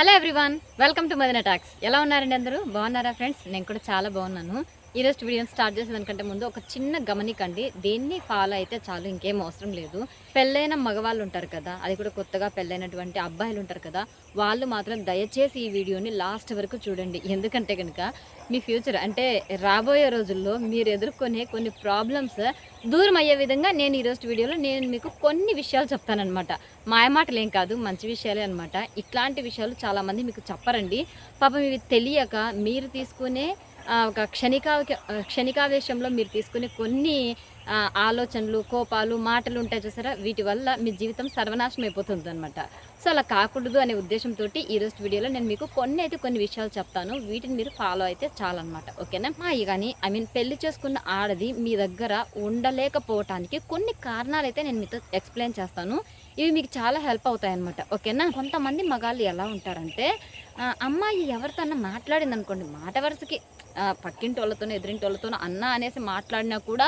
Hello everyone welcome to Madana talks ఎలా ఉన్నారండి అందరూ? బాగున్నారా ఫ్రెండ్స్ నేను కూడా చాలా బాగున్నాను. ఈ రోజు వీడియోని స్టార్ట్ చేసేదానికంటే ముందు ఒక చిన్న గమనికండి. దేన్ని ఫాలో అయితే చాలు ఇంకేం అవసరం లేదు. పెళ్ళైన మగవాళ్ళు ఉంటారు కదా అది కూడా కొత్తగా పెళ్ళైనటువంటి అబ్బాయిలు ఉంటారు కదా వాళ్ళు మాత్రం దయచేసి ఈ వీడియోని లాస్ట్ వరకు చూడండి. ఎందుకంటే కనుక మీ ఫ్యూచర్ అంటే రాబోయే రోజుల్లో మీరు ఎదుర్కొనే కొన్ని ప్రాబ్లమ్స్ దూరం అయ్యే విధంగా నేను ఈరోజు వీడియోలో నేను మీకు కొన్ని విషయాలు చెప్తానన్నమాట. మాయమాటలు ఏం కాదు మంచి విషయాలే అనమాట ఇట్లాంటి విషయాలు చాలామంది మీకు చెప్పరండి. పాపం ఇవి తెలియక మీరు తీసుకునే ఒక క్షణికా క్షణికావేశంలో మీరు తీసుకునే కొన్ని ఆలోచనలు కోపాలు మాటలు ఉంటాయి చూసారా? వీటి వల్ల మీ జీవితం సర్వనాశనం అయిపోతుంది అనమాట సో అలా కాకూడదు అనే ఉద్దేశంతో ఈరోజు వీడియోలో నేను మీకు కొన్ని అయితే కొన్ని విషయాలు చెప్తాను. వీటిని మీరు ఫాలో అయితే చాలన్నమాట. ఓకేనా? మా కానీ ఐ మీన్ పెళ్ళి చేసుకున్న ఆడది మీ దగ్గర ఉండలేకపోవటానికి కొన్ని కారణాలు అయితే నేను మీతో ఎక్స్ప్లెయిన్ చేస్తాను. ఇవి మీకు చాలా హెల్ప్ అవుతాయి అనమాట ఓకేనా? కొంతమంది మగాళ్ళు ఎలా ఉంటారంటే ఆ, అమ్మాయి ఎవరితోన్నా మాట్లాడింది అనుకోండి మాట వరుసకి పక్కింటి వాళ్ళతోనో ఎదురింటి వాళ్ళతోనో అన్న అనేసి మాట్లాడినా కూడా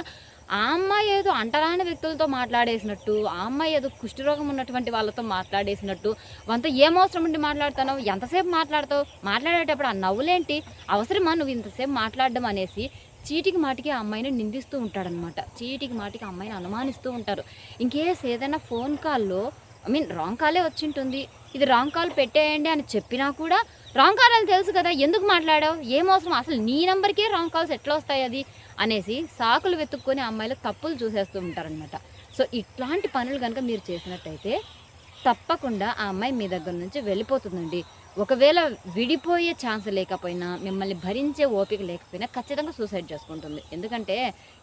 ఆ అమ్మాయి ఏదో అంటరాని వ్యక్తులతో మాట్లాడేసినట్టు ఆ అమ్మాయి ఏదో కుష్ఠరోగం ఉన్నటువంటి వాళ్ళతో మాట్లాడేసినట్టు వంత ఏం అవసరం ఉండి మాట్లాడతానో ఎంతసేపు మాట్లాడతావు? మాట్లాడేటప్పుడు ఆ నవ్వులేంటి? అవసరమా నువ్వు ఇంతసేపు మాట్లాడడం అనేసి చీటికి మాటికి ఆ అమ్మాయిని నిందిస్తూ ఉంటాడనమాట. చీటికి మాటికి అమ్మాయిని అనుమానిస్తూ ఉంటారు. ఇంకేస్ ఏదైనా ఫోన్ కాల్లో ఐ మీన్ రాంగ్ కాలే వచ్చింటుంది. ఇది రాంగ్ కాల్ పెట్టేయండి అని చెప్పినా కూడా రాంగ్ కాల్ అని తెలుసు కదా ఎందుకు మాట్లాడావు? ఏం అవసరం అసలు నీ నెంబర్కే రాంగ్ కాల్స్ ఎట్లా వస్తాయి అది? అనేసి సాకులు వెతుక్కొని అమ్మాయిలు తప్పులు చూసేస్తూ ఉంటారనమాట సో ఇట్లాంటి పనులు కనుక మీరు చేసినట్టయితే తప్పకుండా ఆ అమ్మాయి మీ దగ్గర నుంచి వెళ్ళిపోతుందండి. ఒకవేళ విడిపోయే ఛాన్స్ లేకపోయినా మిమ్మల్ని భరించే ఓపిక లేకపోయినా ఖచ్చితంగా సూసైడ్ చేసుకుంటుంది. ఎందుకంటే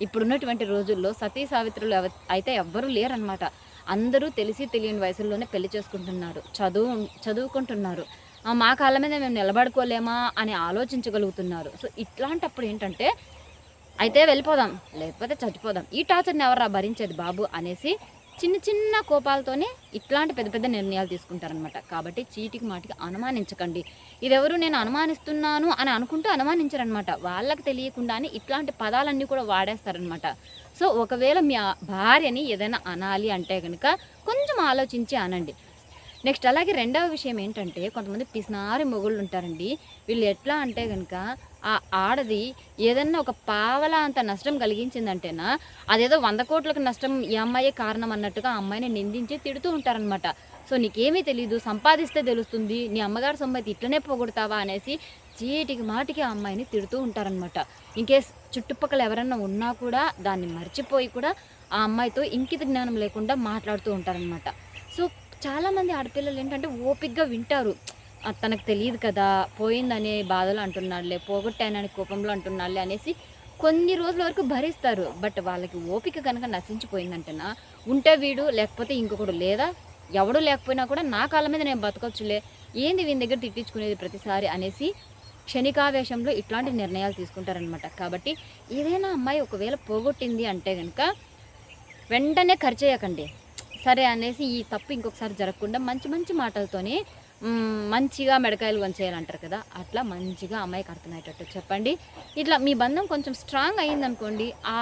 ఇప్పుడున్నటువంటి రోజుల్లో సతీ సావిత్రులు అయితే ఎవ్వరూ లేరనమాట అందరూ తెలిసి తెలియని వయసుల్లోనే పెళ్ళి చేసుకుంటున్నారు. చదువు చదువుకుంటున్నారు. మా కాళ్ళ మీద మేము నిలబడుకోలేమా అని ఆలోచించగలుగుతున్నారు. సో ఇట్లాంటప్పుడు ఏంటంటే అయితే వెళ్ళిపోదాం లేకపోతే చచ్చిపోదాం. ఈ టార్చర్ని ఎవరా భరించేది బాబు అనేసి చిన్న చిన్న కోపాలతోనే ఇట్లాంటి పెద్ద పెద్ద నిర్ణయాలు తీసుకుంటారనమాట కాబట్టి చీటికి మాటికి అనుమానించకండి. ఇదెవరు నేను అనుమానిస్తున్నాను అని అనుకుంటూ అనుమానించరనమాట వాళ్ళకి తెలియకుండానే ఇట్లాంటి పదాలన్నీ కూడా వాడేస్తారనమాట సో ఒకవేళ మీ భార్యని ఏదైనా అనాలి అంటే కనుక కొంచెం ఆలోచించి అనండి. నెక్స్ట్ అలాగే రెండవ విషయం ఏంటంటే కొంతమంది పిసినారి మొగుళ్ళు ఉంటారండి. వీళ్ళు ఎట్లా అంటే కనుక ఆ ఆడది ఏదన్నా ఒక పావల అంత నష్టం కలిగించిందంటేనా అదేదో వంద కోట్లకు నష్టం ఈ అమ్మాయే కారణం అన్నట్టుగా ఆ అమ్మాయిని నిందించి తిడుతూ ఉంటారనమాట సో నీకేమీ తెలియదు సంపాదిస్తే తెలుస్తుంది నీ అమ్మగారు సంపాది ఇట్లనే పోగొడతావా అనేసి చీటికి మాటికి ఆ అమ్మాయిని తిడుతూ ఉంటారనమాట ఇన్కేస్ చుట్టుపక్కల ఎవరన్నా ఉన్నా కూడా దాన్ని మర్చిపోయి కూడా ఆ అమ్మాయితో ఇంకిత జ్ఞానం లేకుండా మాట్లాడుతూ ఉంటారనమాట సో చాలామంది ఆడపిల్లలు ఏంటంటే ఓపిక్గా వింటారు. తనకు తెలియదు కదా పోయిందనే బాధలు అంటున్నాడులే పోగొట్టానని కోపంలో అంటున్నాడులే అనేసి కొన్ని రోజుల వరకు భరిస్తారు. బట్ వాళ్ళకి ఓపిక కనుక నశించిపోయిందంటేనా? ఉంటే వీడు లేకపోతే ఇంకొకడు లేదా? ఎవడు లేకపోయినా కూడా నా కాళ్ళ మీద నేను బతకొచ్చులే. ఏంది వీని దగ్గర తిట్టించుకునేది ప్రతిసారి అనేసి క్షణికావేశంలో ఇట్లాంటి నిర్ణయాలు తీసుకుంటారనమాట కాబట్టి ఏదైనా అమ్మాయి ఒకవేళ పోగొట్టింది అంటే కనుక వెంటనే ఖర్చు చేయకండి. సరే అనేసి ఈ తప్పు ఇంకొకసారి జరగకుండా మంచి మంచి మాటలతోనే మంచిగా మెడకాయలు వంచేయాలంటారు కదా అట్లా మంచిగా అమ్మాయికి అర్థమయ్యేటట్టు చెప్పండి. ఇట్లా మీ బంధం కొంచెం స్ట్రాంగ్ అయిందనుకోండి ఆ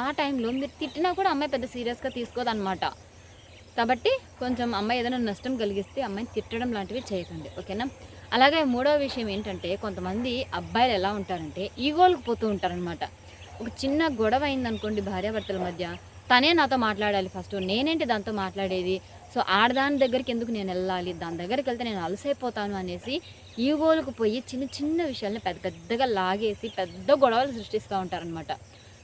ఆ టైంలో మీరు తిట్టినా కూడా అమ్మాయి పెద్ద సీరియస్గా తీసుకోదన్నమాట. కాబట్టి కొంచెం అమ్మాయి ఏదైనా నష్టం కలిగిస్తే అమ్మాయిని తిట్టడం లాంటివి చేయకండి ఓకేనా? అలాగే మూడవ విషయం ఏంటంటే కొంతమంది అబ్బాయిలు ఎలా ఉంటారంటే ఈగోలకు పోతూ ఉంటారనమాట ఒక చిన్న గొడవ అయిందనుకోండి భార్యాభర్తల మధ్య తనే నాతో మాట్లాడాలి ఫస్ట్. నేనేంటి దాంతో మాట్లాడేది? సో ఆడదాని దగ్గరికి ఎందుకు నేను వెళ్ళాలి? దాని దగ్గరికి వెళ్తే నేను అలసైపోతాను అనేసి ఈగోలకు పోయి చిన్న చిన్న విషయాల్ని పెద్ద పెద్దగా లాగేసి పెద్ద గొడవలు సృష్టిస్తూ ఉంటారనమాట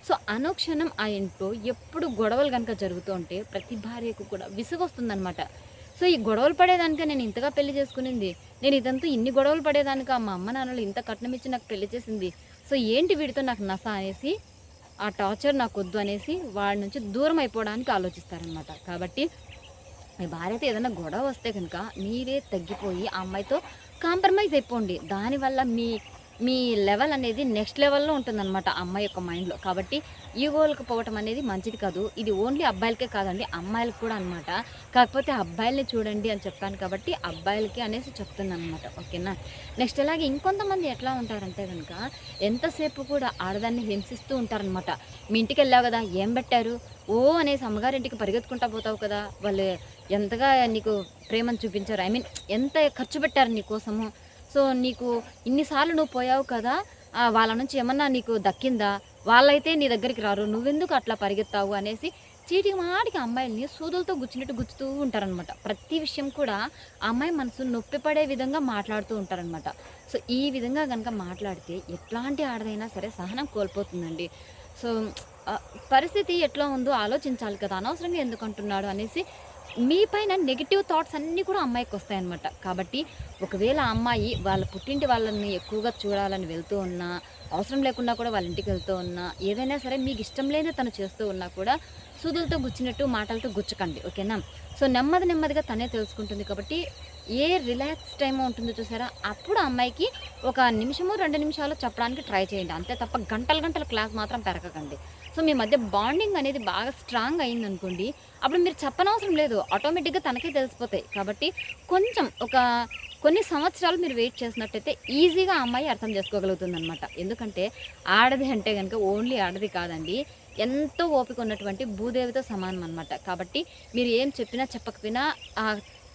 సో అనుక్షణం ఆ ఇంట్లో ఎప్పుడు గొడవలు కనుక జరుగుతూ ఉంటే ప్రతి భార్యకు కూడా విసుగొస్తుందనమాట సో ఈ గొడవలు పడేదానిక నేను ఇంతగా పెళ్ళి చేసుకునింది. నేను ఇదంతా ఇన్ని గొడవలు పడేదానిక? మా అమ్మ నాన్నలు ఇంత కట్నం ఇచ్చి నాకు పెళ్ళి చేసింది. సో ఏంటి వీడితో నాకు నస అనేసి ఆ టార్చర్ నాకు వద్దు అనేసి వాడి నుంచి దూరం అయిపోవడానికి ఆలోచిస్తారనమాట కాబట్టి మీ భార్యతో ఏదైనా గొడవ వస్తే కనుక మీరే తగ్గిపోయి ఆ అమ్మాయితో కాంప్రమైజ్ అయిపోండి. దానివల్ల మీ మీ లెవెల్ అనేది నెక్స్ట్ లెవెల్లో ఉంటుందన్నమాట అమ్మాయి యొక్క మైండ్లో. కాబట్టి ఈగోలకు పోవటం అనేది మంచిది కాదు. ఇది ఓన్లీ అబ్బాయిలకే కాదండి అమ్మాయిలకు కూడా అనమాట కాకపోతే అబ్బాయిల్ని చూడండి అని చెప్పాను కాబట్టి అబ్బాయిలకి అనేసి చెప్తుందన్నమాట. ఓకేనా? నెక్స్ట్ అలాగే ఇంకొంతమంది ఎట్లా ఉంటారంటే కనుక ఎంతసేపు కూడా ఆడదాన్ని హింసిస్తూ ఉంటారనమాట మీ ఇంటికి వెళ్ళావు కదా ఏం పెట్టారు? ఓ అనేసి అమ్మగారింటికి పరిగెత్తుకుంటా పోతావు కదా. వాళ్ళు ఎంతగా నీకు ప్రేమను చూపించారు. ఐ మీన్ ఎంత ఖర్చు పెట్టారు నీ కోసము? సో నీకు ఇన్నిసార్లు నువ్వు పోయావు కదా వాళ్ళ నుంచి ఏమన్నా నీకు దక్కిందా? వాళ్ళైతే నీ దగ్గరికి రారు నువ్వెందుకు అట్లా పరిగెత్తావు అనేసి చీటి మాటికి అమ్మాయిల్ని సూదులతో గుచ్చినట్టు గుచ్చుతూ ఉంటారనమాట ప్రతి విషయం కూడా అమ్మాయి మనసు నొప్పి పడే విధంగా మాట్లాడుతూ ఉంటారనమాట సో ఈ విధంగా కనుక మాట్లాడితే ఎట్లాంటి ఆడదైనా సరే సహనం కోల్పోతుందండి. సో పరిస్థితి ఎట్లా ఉందో ఆలోచించాలి కదా అనవసరంగా ఎందుకు అంటున్నాడు అనేసి మీ పైన నెగిటివ్ థాట్స్ అన్నీ కూడా అమ్మాయికి వస్తాయన్నమాట. కాబట్టి ఒకవేళ అమ్మాయి వాళ్ళ పుట్టింటి వాళ్ళని ఎక్కువగా చూడాలని వెళ్తూ ఉన్నా అవసరం లేకుండా కూడా వాళ్ళ ఇంటికి వెళ్తూ ఉన్నా ఏదైనా సరే మీకు ఇష్టం లేని తను చేస్తూ ఉన్నా కూడా సూదులతో గుచ్చినట్టు మాటలతో గుచ్చకండి. ఓకేనా? సో నెమ్మది నెమ్మదిగా తనే తెలుసుకుంటుంది కాబట్టి ఏ రిలాక్స్ టైం ఉంటుందో చూసారా? అప్పుడు అమ్మాయికి ఒక నిమిషము రెండు నిమిషాలు చెప్పడానికి ట్రై చేయండి. అంతే తప్ప గంటల గంటల క్లాస్ మాత్రం పెరగకండి. సో మీ మధ్య బాండింగ్ అనేది బాగా స్ట్రాంగ్ అయింది అనుకోండి అప్పుడు మీరు చెప్పనవసరం లేదు. ఆటోమేటిక్గా తనకే తెలిసిపోతాయి. కాబట్టి కొంచెం ఒక కొన్ని సంవత్సరాలు మీరు వెయిట్ చేసినట్టయితే ఈజీగా అమ్మాయి అర్థం చేసుకోగలుగుతుంది అనమాట ఎందుకంటే ఆడది అంటే కనుక ఓన్లీ ఆడది కాదండి ఎంతో ఓపిక ఉన్నటువంటి భూదేవితో సమానం అనమాట కాబట్టి మీరు ఏం చెప్పినా చెప్పకపోయినా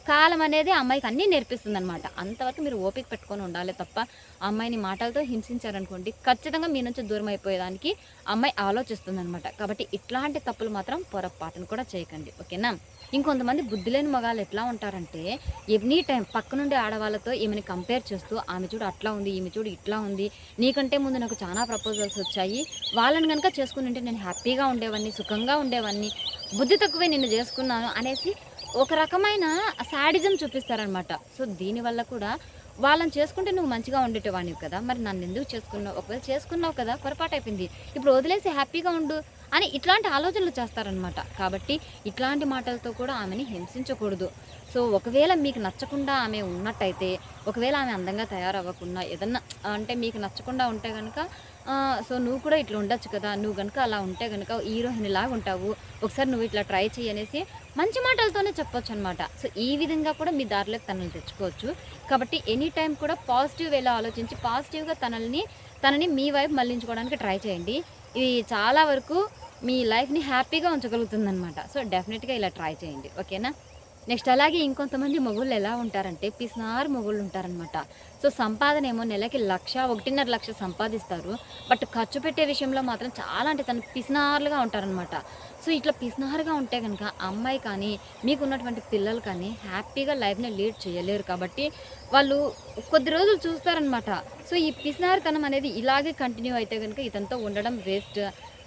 కాలం అనేది ఆ అమ్మాయికి అన్నీ నేర్పిస్తుంది అనమాట అంతవరకు మీరు ఓపిక పెట్టుకొని ఉండాలి తప్ప అమ్మాయిని మాటలతో హింసించారనుకోండి ఖచ్చితంగా మీ నుంచి దూరం అయిపోయేదానికి అమ్మాయి ఆలోచిస్తుంది అనమాట కాబట్టి ఇట్లాంటి తప్పులు మాత్రం పొరపాటును కూడా చేయకండి. ఓకేనా? ఇంకొంతమంది బుద్ధి లేని మగాళ్ళు ఎట్లా ఉంటారంటే ఎనీ టైం పక్కనుండే ఆడవాళ్ళతో ఈమెని కంపేర్ చేస్తూ ఆమె చూడు అట్లా ఉంది ఈమె చూడు ఇట్లా ఉంది నీకంటే ముందు నాకు చాలా ప్రపోజల్స్ వచ్చాయి వాళ్ళని కనుక చేసుకుని ఉంటే నేను హ్యాపీగా ఉండేవాడిని సుఖంగా ఉండేవాడిని బుద్ధి తక్కువే నిన్ను చేసుకున్నాను అనేసి ఒక రకమైన శాడిజం చూపిస్తారనమాట. సో దీనివల్ల కూడా వాళ్ళని చేసుకుంటే నువ్వు మంచిగా ఉండేటవాడివి కదా. మరి నన్ను ఎందుకు చేసుకున్నావు? ఒకవేళ చేసుకున్నావు కదా పొరపాటు అయిపోయింది. ఇప్పుడు వదిలేసి హ్యాపీగా ఉండు అని ఇట్లాంటి ఆలోచనలు చేస్తారనమాట. కాబట్టి ఇట్లాంటి మాటలతో కూడా ఆమెని హింసించకూడదు. సో ఒకవేళ మీకు నచ్చకుండా ఆమె ఉన్నట్టయితే ఒకవేళ ఆమె అందంగా తయారవ్వకుండా ఏదన్నా అంటే మీకు నచ్చకుండా ఉంటే కనుక సో నువ్వు కూడా ఇట్లా ఉండొచ్చు కదా. నువ్వు కనుక అలా ఉంటే కనుక హీరోయిన్ లాగా ఉంటావు. ఒకసారి నువ్వు ఇట్లా ట్రై చేయనేసి అనేసి మంచి మాటలతోనే చెప్పొచ్చు అనమాట సో ఈ విధంగా కూడా మీ దారిలోకి తనని తెచ్చుకోవచ్చు. కాబట్టి ఎనీ టైం కూడా పాజిటివ్ వేలో ఆలోచించి పాజిటివ్గా తనల్ని తనని మీ వైపు మళ్ళించుకోవడానికి ట్రై చేయండి. ఇది చాలా వరకు మీ లైఫ్ని హ్యాపీగా ఉంచగలుగుతుంది అనమాట సో డెఫినెట్గా ఇలా ట్రై చేయండి. ఓకేనా? నెక్స్ట్ అలాగే ఇంకొంతమంది మొగుళ్ళు ఎలా ఉంటారంటే పిసినారు మొగుళ్ళు ఉంటారనమాట సో సంపాదన ఏమో నెలకి లక్ష ఒకటిన్నర లక్ష సంపాదిస్తారు. బట్ ఖర్చు పెట్టే విషయంలో మాత్రం చాలా అంటే తను పిసినారులుగా ఉంటారనమాట సో ఇట్లా పిసినారుగా ఉంటే కనుక అమ్మాయి కానీ మీకున్నటువంటి పిల్లలు కానీ హ్యాపీగా లైఫ్ని లీడ్ చేయలేరు కాబట్టి వాళ్ళు కొద్ది రోజులు చూస్తారనమాట సో ఈ పిసినారుతనం అనేది ఇలాగే కంటిన్యూ అయితే కనుక ఇతనితో ఉండడం వేస్ట్.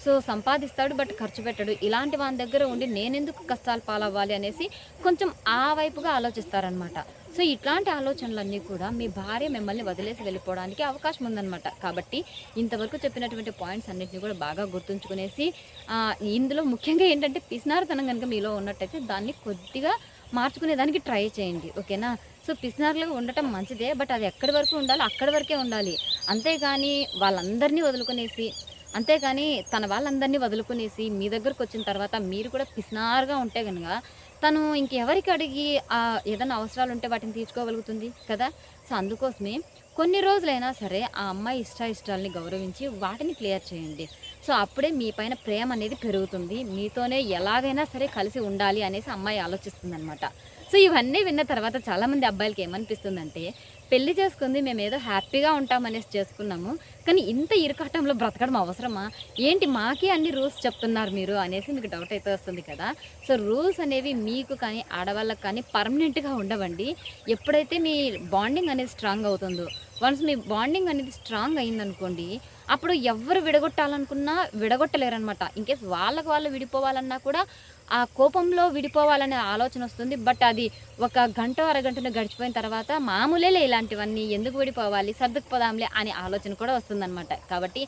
సో సంపాదిస్తాడు బట్ ఖర్చు పెట్టడు. ఇలాంటి వాని దగ్గర ఉండి నేనెందుకు కష్టాలు పాలవ్వాలి అనేసి కొంచెం ఆ వైపుగా ఆలోచిస్తారనమాట సో ఇట్లాంటి ఆలోచనలన్నీ కూడా మీ భార్య మిమ్మల్ని వదిలేసి వెళ్ళిపోవడానికి అవకాశం ఉందన్నమాట. కాబట్టి ఇంతవరకు చెప్పినటువంటి పాయింట్స్ అన్నింటినీ కూడా బాగా గుర్తుంచుకునేసి ఇందులో ముఖ్యంగా ఏంటంటే పిసినారుతనం కనుక మీలో ఉన్నట్టయితే దాన్ని కొద్దిగా మార్చుకునేదానికి ట్రై చేయండి. ఓకేనా? సో పిసినారులుగా ఉండటం మంచిదే బట్ అది ఎక్కడి వరకు ఉండాలో అక్కడి వరకే ఉండాలి. అంతేగాని వాళ్ళందరినీ వదులుకునేసి అంతేగాని తన వాళ్ళందరినీ వదులుకునేసి మీ దగ్గరకు వచ్చిన తర్వాత మీరు కూడా పిసినారుగా ఉంటే కనుక తను ఇంకెవరికి అడిగి ఏదైనా అవసరాలు ఉంటే వాటిని తీర్చుకోగలుగుతుంది కదా? సో అందుకోసమే కొన్ని రోజులైనా సరే ఆ అమ్మాయి ఇష్ట ఇష్టాలని గౌరవించి వాటిని క్లియర్ చేయండి. సో అప్పుడే మీ పైన ప్రేమ అనేది పెరుగుతుంది. మీతోనే ఎలాగైనా సరే కలిసి ఉండాలి అనేసి అమ్మాయి ఆలోచిస్తుంది అనమాట సో ఇవన్నీ విన్న తర్వాత చాలామంది అబ్బాయిలకి ఏమనిపిస్తుందంటే పెళ్ళి చేసుకుంది మేము ఏదో హ్యాపీగా ఉంటామనేసి చేసుకున్నాము. కానీ ఇంత ఇరుకాటంలో బ్రతకడం అవసరమా? ఏంటి మాకే అన్ని రూల్స్ చెప్తున్నారు మీరు అనేసి మీకు డౌట్ అయితే వస్తుంది కదా. సో రూల్స్ అనేవి మీకు కానీ ఆడవాళ్ళకి కానీ పర్మనెంట్గా ఉండవండి. ఎప్పుడైతే మీ బాండింగ్ అనేది స్ట్రాంగ్ అవుతుందో వన్స్ మీ బాండింగ్ అనేది స్ట్రాంగ్ అయిందనుకోండి అప్పుడు ఎవరు విడగొట్టాలనుకున్నా విడగొట్టలేరనమాట ఇన్కేస్ వాళ్ళకు వాళ్ళు విడిపోవాలన్నా కూడా ఆ కోపంలో విడిపోవాలనే ఆలోచన వస్తుంది. బట్ అది ఒక గంట అరగంటను గడిచిపోయిన తర్వాత మామూలేలే ఇలాంటివన్నీ ఎందుకు విడిపోవాలి సర్దుకుపోదాంలే అనే ఆలోచన కూడా వస్తుందన్నమాట. కాబట్టి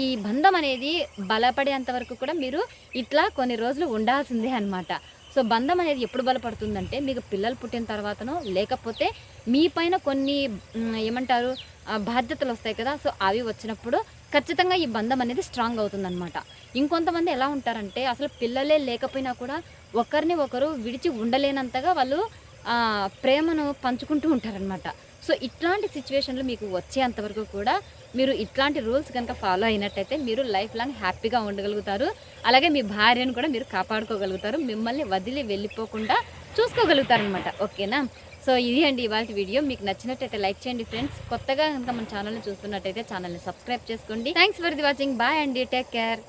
ఈ బంధం అనేది బలపడేంత వరకు కూడా మీరు ఇట్లా కొన్ని రోజులు ఉండాల్సిందే అన్నమాట. సో బంధం అనేది ఎప్పుడు బలపడుతుందంటే మీకు పిల్లలు పుట్టిన తర్వాతనో లేకపోతే మీ పైన కొన్ని ఏమంటారు బాధ్యతలు వస్తాయి కదా సో అవి వచ్చినప్పుడు ఖచ్చితంగా ఈ బంధం అనేది స్ట్రాంగ్ అవుతుందన్నమాట. ఇంకొంతమంది ఎలా ఉంటారంటే అసలు పిల్లలే లేకపోయినా కూడా ఒకరిని ఒకరు విడిచి ఉండలేనంతగా వాళ్ళు ప్రేమను పంచుకుంటూ ఉంటారనమాట సో ఇట్లాంటి సిచ్యువేషన్లు మీకు వచ్చేంత వరకు కూడా మీరు ఇట్లాంటి రూల్స్ కనుక ఫాలో అయినట్టయితే మీరు లైఫ్ లాంగ్ హ్యాపీగా ఉండగలుగుతారు. అలాగే మీ భార్యను కూడా మీరు కాపాడుకోగలుగుతారు. మిమ్మల్ని వదిలి వెళ్ళిపోకుండా చూసుకోగలుగుతారనమాట ఓకేనా? సో ఇది అండి ఇవాళ వీడియో. మీకు నచ్చినట్టయితే లైక్ చేయండి ఫ్రెండ్స్. కొత్తగా కనుక మన ఛానల్ని చూస్తున్నట్టయితే ఛానల్ని సబ్స్క్రైబ్ చేసుకోండి. Thanks for the watching bye అండి. Take care